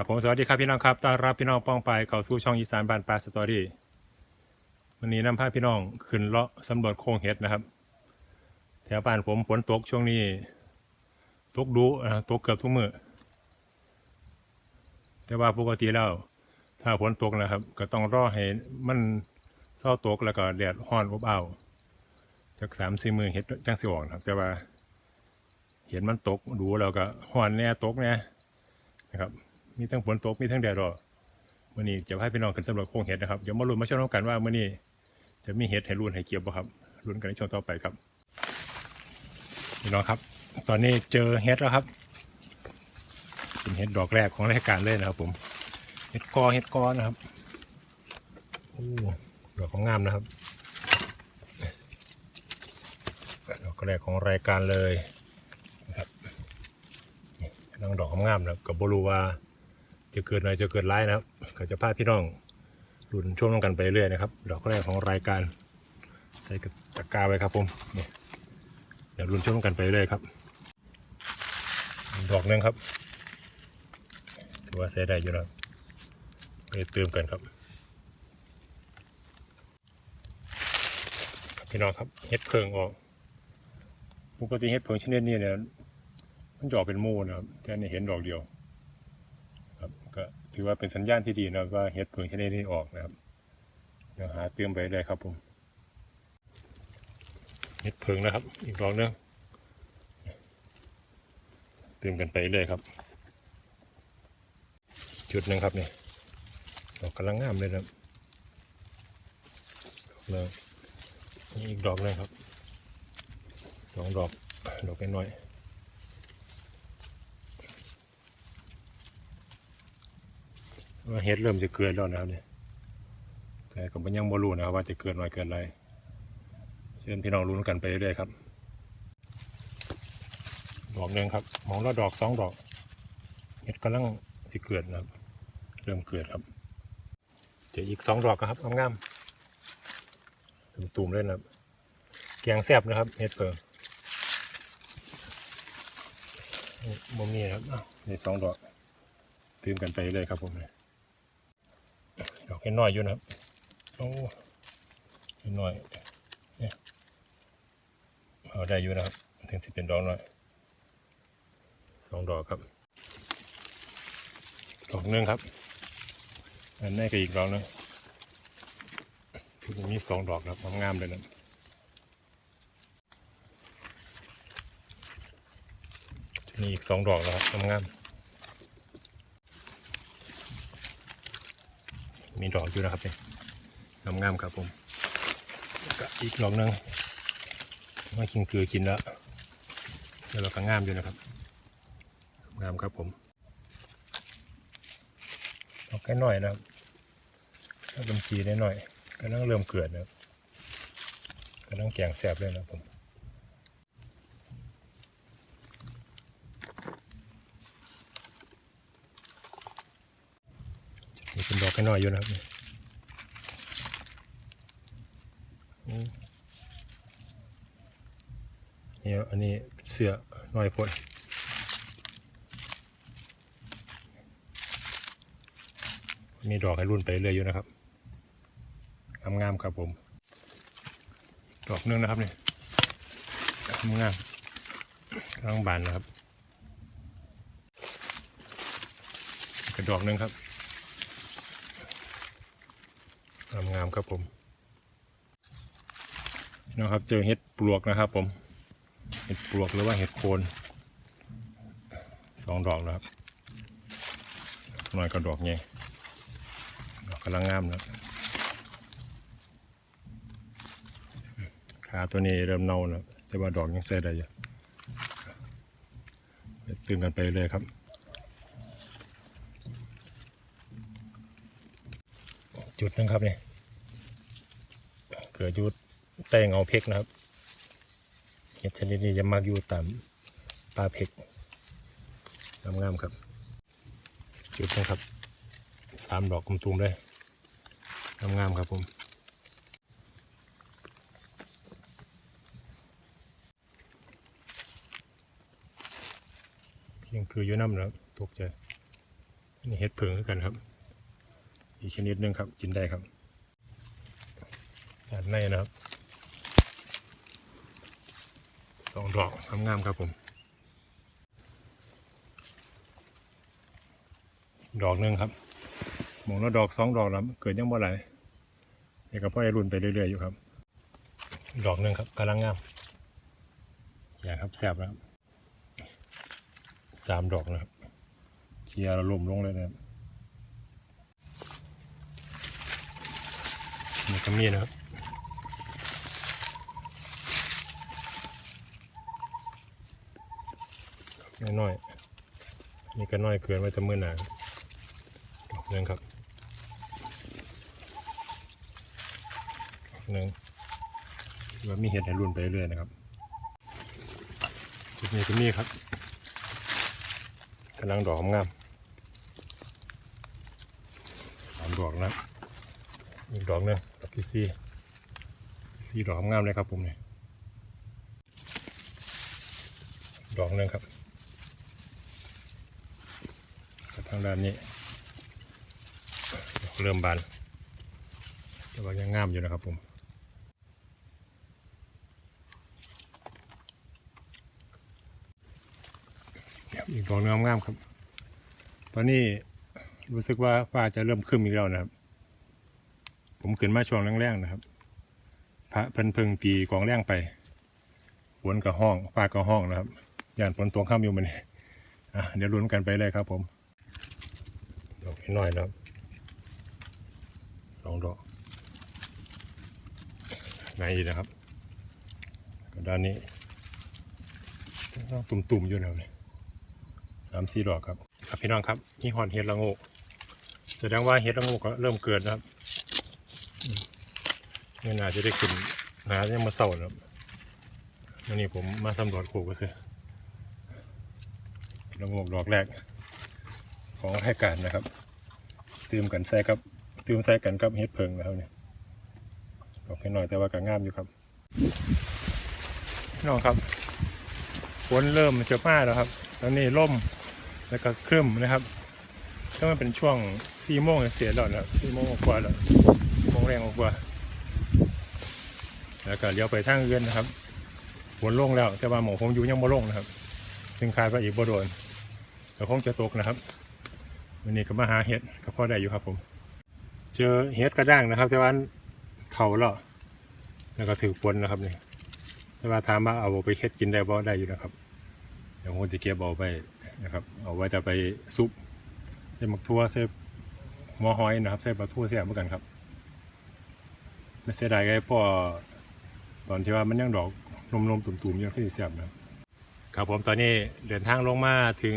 ครับผมสวัสดีครับพี่น้องครับต้อนรับพี่น้องป้องไปเข้าสู่ช่องอีสานบ้านปลาสตอรี่วันนี้นำพาพี่น้องขึ้นเลาะสำรวจโคงเห็ดนะครับ แถวบ้านผมฝนตกช่วงนี้ตกดุนะครับตกเกือบทุกมือแต่ว่าปกติแล้วถ้าฝนตกนะครับ ก็ต้องรอให้มันเศร้าตกแล้วก็แดดร้อนอบอ้าวจากสามสี่มือเห็ดจังสิออกนะครับ แต่ว่า เห็นมันตกดูแล้วก็ร้อนแน่ตกแน่นะครับ มีทั้งฝนตกมีทั้งแดดร้อนมื่อนี้จะให้พี่น้องขึ้นสำรวจโครงเห็ดนะครับ เดี๋ยวมาลุ้นมาชมกันว่ามื่อนี้จะมีเห็ดให้รุ่นให้เกี่ยวบ่ครับลุ้นกันในช่วงต่อไปครับพี่น้องครับ ตอนนี้เจอเห็ดแล้วครับเป็นเห็ดดอกแรกของรายการเลยนะครับ ผมเห็ดกอเห็ดกอนะครับโอ้ดอกของงามนะครับดอกแรกของรายการเลยนะครับนี่กำลังดอกงามนะครับกับบรูวา จะเกิดอะไรจะเกิดร้ายนะครับก็จะพาพี่น้องรุ่นช่วงน้องกันไปเรื่อยนะครับ ดอกแรกของรายการ ใส่กระตะกร้าไว้ครับผมเนี่ยเดี๋ยวรุ่นช่วงน้องกันไปเรื่อยครับ ดอกนึงครับถือว่าใช้ได้อยู่นะไปเติมกันครับ พี่น้องครับเฮ็ดเพิงออกปกติเฮ็ดเพิงชนิดนี้เนี่ยมันจอกเป็นหมูนะครับแต่นี่เห็นดอกเดียว ถือว่าเป็นสัญญาณที่ดีนะครับว่าเฮ็ดเพิงชนิดนี้ออกนะครับเดี๋ยวหาเติมไปเลยครับผมเฮ็ดเพิงนะครับ อีกดอกหนึงเติมกันไปเลยครับ จุดหนึ่งครับนี่ดอกกำลังงามเลยนะครับดอกหนึ่งนี่อีกดอกหนึงครับสองดอกดอกน้อยๆว่า เฮ็ดเริ่มจะเกินแล้วนะครับเนี่ยแต่ก็มันยังบ่รู้นะครับว่าจะเกินน้อยเกินไรเชิญพี่น้องรู้นกันไปเรื่อยๆครับดอกหนึ่งครับมองแล้วดอกสองดอกเฮ็ดกำลังสิเกิดนะครับ เริ่มเกิดครับเดี๋ยวอีกสองดอกครับงามๆตุ่มๆเลยนะครับแกงแซบนะครับเฮ็ดเปิงมุมนี้ครับอ้าวนี่สองดอกตื่มกันไปเลยครับผมเนี่ย ดอกแค่น้อยอยู่นะครับโอ้แค่น้อยเนี่ยเอาได้อยู่นะครับถึงที่เป็นดอกน้อยสองดอกครับดอกนึงครับอันนี้ก็อีกดอกหนึงคือมีสองดอกครับงามเลยนะนี่อีกสองดอกแล้วครับงาม มีดอกอยู่นะครับเนี่ยงามๆครับผมก็อีกดอกนึงมากินเกลือกินแล้วแล้วเราก็งามอยู่นะครับ งามครับผมดอกแค่หน่อยนะครับถ้าเป็นจีได้หน่อยกำลังเริ่มเกิดนะครับกำลังแกงแสบเลยนะผม มีเป็นดอกแค่น้อยอยู่นะครับนี่ยอันนี้เสือหน้อยพดมีดอกให้รุ่นไปเรื่อยอยู่นะครับงามๆครับผม ดอกหนึงนะครับนี่งามๆกำลังบานนะครับกระดอกหนึงครับ งามๆครับผมนะครับเจอเห็ดปลวกนะครับผมเห็ดปลวกหรือว่าเห็ดโคนสองดอกนะครับหน่อยก็ดอกใหญ่ดอกกำลังงามนะขาตัวนี้เริ่มเน่าแล้วแต่ว่าดอกยังใส่ได้อยู่ตื่นกันไปเลยครับ จุดนึงครับเนี่ยเกิดยุดแตงเอาเพกนะครับเห็ดชนิดนี้จะมักอยู่ตามป่าเพกงามๆครับ จุดนะครับสามดอกตุ่มเลยงามๆครับผมยังคืออยู่น้ำนะครับตกใจอันนี่เห็ดเพิงกันครับ อีกชนิดหนึ่งครับกินได้ครับด้านในนะครับสองดอกงามครับผม ดอกหนึ่งครับมองละดอกสองดอกแล้วเกิดยังบ่ไหลายนี่ก็พ่อไอรุ่นไปเรื่อยๆอยู่ครับ ดอกหนึ่งครับกำลังงามอย่างครับแซบแล้วครับสามดอกนะครับเคลียร์ลมลงเลยนะครับ นี่ก็มีนะครับน้อยนี่ก็น้อยเกินไว้แต่มือหนาดอกหนึ่งครับดอกหนึ่งว่ามีเห็ดให้รุ่นไปเรื่อยนะครับจุดนี้ก็มีครับกำลังดอกงามสามดอกนะ อีกดอกหนึงดอกที่สี่สี่ดอกงามเลยครับผมเนี่ยดอกหนึ่งครับก็ทางด้านนี้เริ่มบานแต่ว่ายังงามอยู่นะครับผมอีกดอกหนึงงามๆครับ ตอนนี้รู้สึกว่าฟ้าจะเริ่มครึ้มอีกแล้วนะครับ ผมขึ้นมาช่วงแรงๆนะครับ พระเพิ่นเพึงตีกองแรงไปฝนกับห้องฟ้ากับห้องนะครับย่านฝนตกข้ามอยู่มันนี่อะเดี๋ยวลุ้นกันไปเลยครับ ผมดอกน้อยนะครับสองดอกไหนอีกนะครับก็ด้านนี้ตุ่มๆอยู่แล้วเนี่ยสามสี่ดอกครับ ครับพี่น้องครับนี่หอนเห็ดละโงกแสดงว่าเห็ดละโงกก็เริ่มเกิดนะครับ อืมเนี่ยน่าจะได้ขึ้นหาเนี่ยามมาเศร้านะครับวันนี้ผมมาสำรวจโขกก็ซื้อละโงกดอกแรก ของให้การนะครับตืมกันใส่ครับตืมใส่กันกับเห็ดเพิงนะครับเนี่ยดอกแค่น้อยแต่ว่าก็งามอยู่ครับน้องครับฝนเริ่มจะมาแล้วครับ ตอนนี้ร่มแล้วก็ครึ้มนะครับก็มันเป็นช่วงสี่โมงเสียแล้วนะสี่โมงกว่าแล้ว สี่โมงแรงกว่า แล้วก็เลี้ยวไปทางเอื้อนนะครับฝนลงแล้วแต่ว่าหมอผมอยู่ยังบ่ลงนะครับ ซึ่งคาดว่าอีกบ่โดนแต่คงจะตกนะครับวันนี้ก็มาหาเห็ดก็พอได้อยู่ครับผม เจอเห็ดกระด้างนะครับ แต่ว่าเถาแล้วแล้วก็ถือปนนะครับนี่แต่ว่าถามว่าเอาไปเฮ็ดกินได้บ่ได้อยู่นะครับเดี๋ยวผมจะเก็บเอาไปนะครับ เอาไว้จะไปซุปใส่หมักทั่วใส่หัวหอยนะครับใส่ปลาทูเสียเหมือนกันครับ ไม่เสียดายไงพ่อตอนที่ว่ามันยังดอกนมๆตุ่มๆอยู่ที่เสียบนะครับครับผมตอนนี้เดินทางลงมาถึง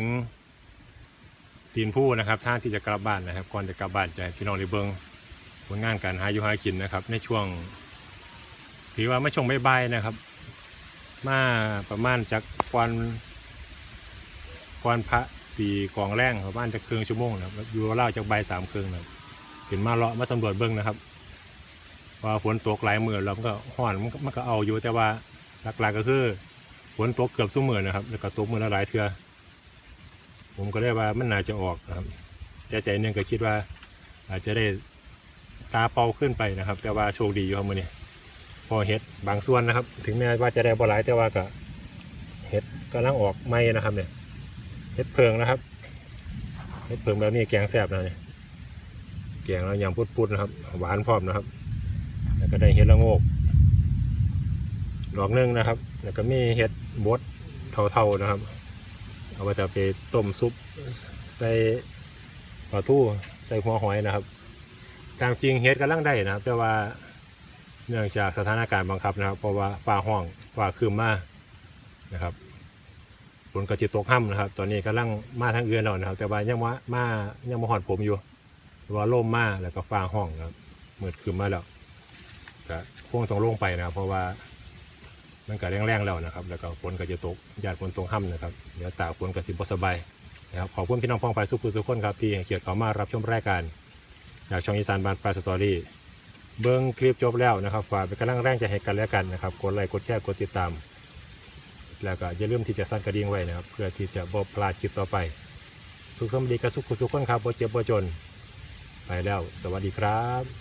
ตีนผู้นะครับทางที่จะกลับบ้านนะครับก่อนจะกลับบ้านจะให้พี่น้องได้เบิ่งผลงานการหาอยู่หากินนะครับ ในช่วงถือว่าไม่ช่วงบ่ายๆนะครับ มาประมาณจากกวนกวนพระตีกองแรงประมาณจากครึ่งชั่วโมงนะครับอยู่เล่าจากใบสามเครึ่งนะครับขึ้นมาเลาะมาสำรวจเบิ้งนะครับ ว่าฝนตกหลายมือแล้วมันก็ห่อนมันก็เอาอยู่แต่ว่าหลักๆก็คือฝนตกเกือบสุ่มือนะครับ แล้วก็ตกมือละหลายเทือผมก็ได้ว่ามันน่าจะออกนะครับแต่ใจหนึงก็คิดว่า อาจจะได้ตาเป่าขึ้นไปนะครับ แต่ว่าโชคดีอยู่ครับมือนี้พอเห็ดบางส่วนนะครับ ถึงแม้ว่าจะได้บ่หลายแต่ว่าก็เห็ดกำลังออกไหมนะครับเนี่ยเห็ดเพิงนะครับเห็ดเพิงแบบนี้แกงแซ่บนะเนี่ยแกงแล้วยำปุดๆนะครับ หวานพร้อมนะครับ แล้วก็ได้เห็ดละโงกดอกหนึงนะครับ แล้วก็มีเห็ดบดเท่าๆนะครับ เอาไปจะไปต้มซุปใส่ปลาทูใส่หัวหอยนะครับ ตามจริงเห็ดกำลังได้นะครับ แต่ว่าเนื่องจากสถานการณ์บังคับนะครับ เพราะว่าฟ้าห้องฟ้าคืมมานะครับฝนก็จะตกห้ำนะครับ ตอนนี้กำลังมาทางเอือนแล้วนะครับ แต่ว่ายังว่ามายังมาหอดผมอยู่ว่าล่มมาแล้วก็ฟ้าห้องครับมืดคืมมาแล้ว ก็คงต้องลงไปนะครับ เพราะว่ามันก็แรงๆแล้วนะครับ แล้วก็ฝนก็จะตกญาติฝนตกห้ำนะครับเดี๋ยวตากฝนก็สิบสบายนะครับขอบคุณพี่น้องพ้องไปสุขุสุขคนครับที่ให้เกียรติเขามารับชมรายการจากช่องอีสานบานปลายสตอรี่เบิ้งคลิปจบแล้วนะครับฝากเป็นกำลังแรงใจให้กันแล้วกันนะครับกดไลค์กดแชร์กดติดตาม แล้วก็อย่าลืมที่จะสั่นกระดิ่งไว้นะครับ เพื่อที่จะบอกพลาดคลิปต่อไปสุขสมดีกับสุขสุขคนครับบ่เจ็บบ่จน ไปแล้ว สวัสดีครับ